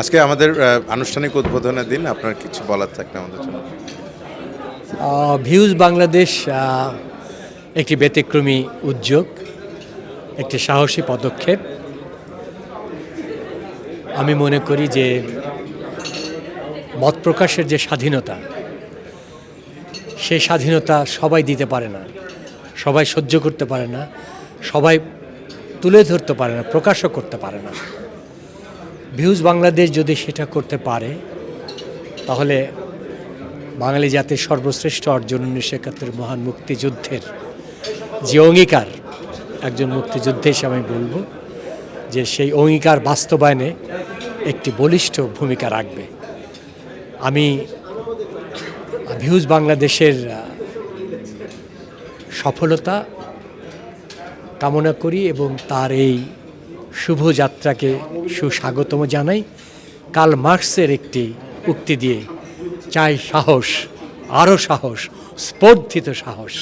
আজকে আমাদের আনুষ্ঠানিক উদ্বোধনের দিন, আপনার কিছু বলার থাকলে আমাদের জন্য। ভিউজ বাংলাদেশ একটি ব্যতিক্রমী উদ্যোগ, একটি সাহসী পদক্ষেপ। আমি মনে করি যে মত প্রকাশের যে স্বাধীনতা, সেই স্বাধীনতা সবাই দিতে পারে না, সবাই সহ্য করতে পারে না, সবাই তুলে ধরতে পারে না, প্রকাশও করতে পারে না। ভিউজ বাংলাদেশ যদি সেটা করতে পারে, তাহলে বাঙালি জাতির সর্বশ্রেষ্ঠ অর্জন উনিশশো একাত্তর মহান মুক্তিযুদ্ধের যে অঙ্গীকার, একজন মুক্তিযুদ্ধে হিসেবে আমি বলব যে সেই অঙ্গীকার বাস্তবায়নে একটি বলিষ্ঠ ভূমিকা রাখবে। আমি ভিউজ বাংলাদেশের সফলতা কামনা করি এবং তার এই শুভ যাত্রাকে সুস্বাগতম জানাই। কাল মার্কসের একটি উক্তি দিয়ে চাই সাহস আরও সাহস, স্পর্ধিত সাহস।